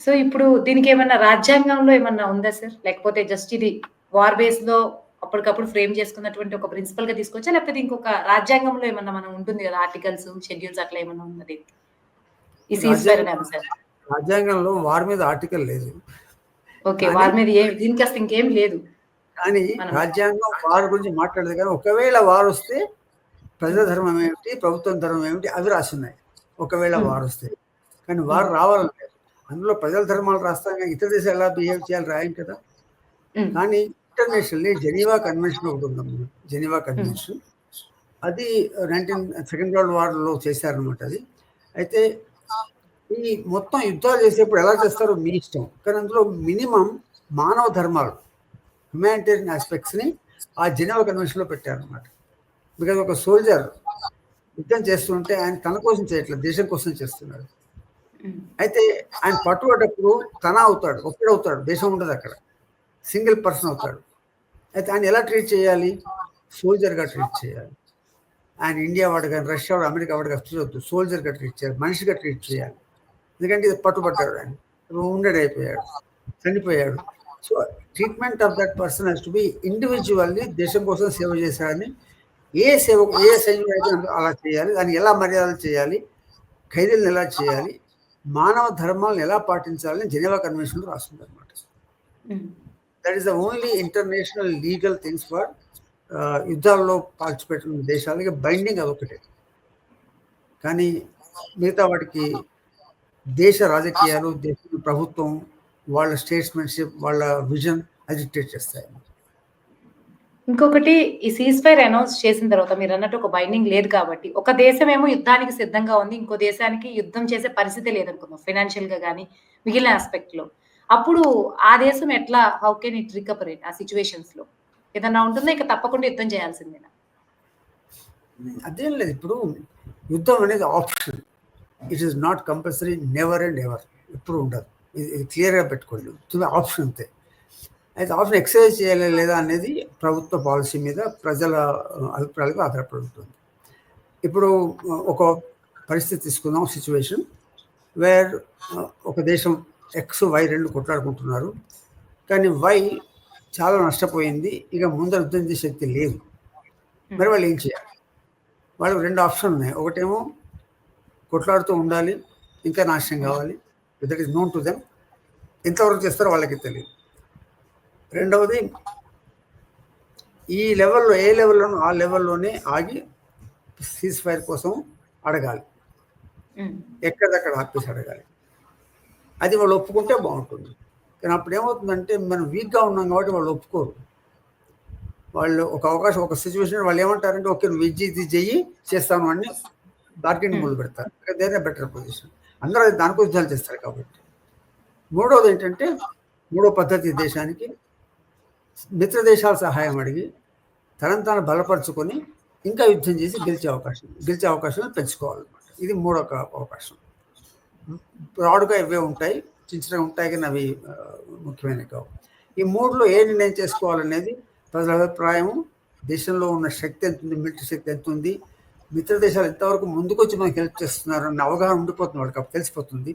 So ఇప్పుడు దీనికి ఏమన్నా రాజ్యాంగంలో ఏమన్నా ఉందా సార్? లేకపోతే జస్ట్ ఇది వార్ బేస్‌లో అప్పటికప్పుడు ఫ్రేమ్ చేసుకున్నటువంటి ఒక ప్రిన్సిపల్‌గా తీసుకోవచ్చా? లేకపోతే ఇంకొక రాజ్యాంగంలో ఏమన్నా మనం ఉంటుంది కదా! ఆర్టికల్స్, షెడ్యూల్స్ అట్లా ఏమన్నా ఉన్నది? ఈ సీజ్. రాజ్యాంగంలో వారి మీద ఆర్టికల్ లేదు. ఓకే. వారి మీద ఏం దీనికి అసలు ఇంకేం లేదు. కానీ రాజ్యాంగం వారి గురించి మాట్లాడదు కానీ ఒకవేళ వారొస్తే ప్రజా ధర్మం ఏమిటి, ప్రభుత్వం ధర్మం ఏమిటి అవి రాసున్నాయి. ఒకవేళ హ్మ్. వారొస్తే. కానీ వారు హ్మ్. అందులో ప్రజల ధర్మాలు రాస్తాం ఇతర దేశాలు ఎలా బిహేవ్ చేయాలి రాయం కదా! కానీ ఇంటర్నేషనల్లీ జెనీవా కన్వెన్షన్ ఒకటి ఉందమ్మా. జెనీవా. కన్వెన్షన్. అది 19 సెకండ్ వరల్డ్ వార్‌లో చేశారనమాట అది. అయితే ఈ మొత్తం యుద్ధాలు చేసేప్పుడు ఎలా చేస్తారో మీ ఇష్టం. కానీ అందులో మినిమమ్ మానవ ధర్మాలు హ్యుమానిటేరియన్ ఆస్పెక్ట్స్‌ని ఆ జెనీవా కన్వెన్షన్‌లో పెట్టారనమాట. బికాజ్ ఒక సోల్జర్ యుద్ధం చేస్తుంటే ఆయన తన కోసం చేయట్లేదు. దేశం కోసం చేస్తున్నాడు. అయితే ఆయన పట్టుబడ్డప్పుడు తన అవుతాడు. ఒక్కడవుతాడు. దేశం ఉండదు అక్కడ. సింగిల్ పర్సన్ అవుతాడు. అయితే ఆయన ఎలా ట్రీట్ చేయాలి? సోల్జర్‌గా ట్రీట్ చేయాలి. ఆయన ఇండియా వాడు కానీ రష్యా వాడు, అమెరికా వాడు కానీ చూడొద్దు. సోల్జర్‌గా ట్రీట్ చేయాలి. మనిషిగా ట్రీట్ చేయాలి. ఎందుకంటే ఇది పట్టుబడ్డాడు ఆయన. wounded అయిపోయాడు. చనిపోయాడు. So treatment of that person has to be ఇండివిజువల్ని దేశం కోసం సేవ చేశాడని ఏ సేవ ఏ సైన్యం అయితే అలా చేయాలి. దాన్ని ఎలా మర్యాదలు చేయాలి? ఖైదీలను ఎలా చేయాలి? మానవ ధర్మాలను ఎలా పాటించాలని జెనీవా కన్వెన్షన్‌లో రాసుందనమాట. హ్మ్. That is the only international legal things for యుద్ధాల్లో participate ఉన్న దేశాలకి బైండింగ్ అదొకటే. కానీ మిగతా వాటికి దేశ రాజకీయాలు, దేశ ప్రభుత్వం, వాళ్ళ స్టేట్స్‌మెన్‌షిప్, వాళ్ళ విజన్ అది డిక్టేట్ చేస్తాయి. ఇంకొకటి ఈ సీజ్ ఫైర్ అనౌన్స్ చేసిన తర్వాత మీరు అన్నట్టు ఒక బైండింగ్ లేదు కాబట్టి, ఒక దేశమేమో యుద్ధానికి సిద్ధంగా ఉంది. ఇంకో దేశానికి యుద్ధం చేసే పరిస్థితి లేదనుకుందాం. ఫైనాన్షియల్‌గా కానీ మిగిలిన యాస్పెక్ట్‌లో. అప్పుడు ఆ దేశం ఎట్లా హౌ కెన్ ఇట్ రికవరేట్ ఆ సిట్యుయేషన్స్‌లో? ఏదన్నా ఉంటుందో ఇక తప్పకుండా యుద్ధం చేయాల్సిందేనా? అదేం లేదు. ఇప్పుడు యుద్ధం అనేది option. It is not compulsory never and ever. ఎప్పుడు ఉండదు. ఇది క్లియర్‌గా పెట్టుకోండి. ఆప్షన్ అంతే. అయితే ఆప్షన్ ఎక్సర్సైజ్ చేయాలా లేదా అనేది ప్రభుత్వ పాలసీ మీద ప్రజల అభిప్రాయాలకు ఆధారపడి ఉంటుంది. ఇప్పుడు ఒక పరిస్థితి తీసుకుందాం సిచ్యువేషన్ వేర్ ఒక దేశం ఎక్స్, వై రెండు కొట్లాడుకుంటున్నారు. కానీ వై చాలా నష్టపోయింది. ఇక ముందర యుద్ధం చేసే శక్తి లేదు. మరి వాళ్ళు ఏం చేయాలి? వాళ్ళకి రెండు ఆప్షన్ ఉన్నాయి. ఒకటేమో కొట్లాడుతూ ఉండాలి. ఇంకా నాశనం కావాలి. That is known to them. ఎంతవరకు చేస్తారో వాళ్ళకి తెలియదు. రెండవది ఈ లెవెల్‌లో ఏ లెవెల్‌లోనో ఆ లెవెల్‌లోనే ఆగి సీజ్ ఫైర్ కోసం అడగాలి. హ్మ్. ఎక్కడిదక్కడ ఆపేసి అడగాలి. అది వాళ్ళు ఒప్పుకుంటే బావుంటుంది. కానీ అప్పుడు ఏమవుతుందంటే మనం వీక్‌గా ఉన్నాం కాబట్టి వాళ్ళు ఒప్పుకోరు. వాళ్ళు ఒక అవకాశం ఒక సిట్యుయేషన్ వాళ్ళు ఏమంటారంటే ఓకే నువ్వు ఇది ఇది చెయ్యి చేస్తాను అని బార్గెన్ హ్మ్. మొదలు పెడతారు. Their better position. అందరూ అది దానికోసం చేస్తారు కాబట్టి. మూడోది ఏంటంటే మూడో పద్ధతి దేశానికి మిత్ర దేశాల సహాయం అడిగి తనను తాను బలపరుచుకొని ఇంకా యుద్ధం చేసి గెలిచే అవకాశం గెలిచే అవకాశాలను పెంచుకోవాలన్నమాట. ఇది మూడో అవకాశం. బ్రాడ్‌గా ఇవే ఉంటాయి. చిన్న చిన్న ఉంటాయి కానీ అవి ముఖ్యమైన ముఖ్యమైనవి కావు. ఈ మూడులో ఏ నిర్ణయం చేసుకోవాలనేది ప్రజల అభిప్రాయము, దేశంలో ఉన్న శక్తి ఎంత ఉంది మిలిటరీ శక్తి ఎంతుంది, మిత్ర దేశాలు ఎంతవరకు ముందుకొచ్చి మనకు హెల్ప్ చేస్తున్నారు అన్న అవగాహన ఉండిపోతుంది వాళ్ళకి అప్పుడు తెలిసిపోతుంది.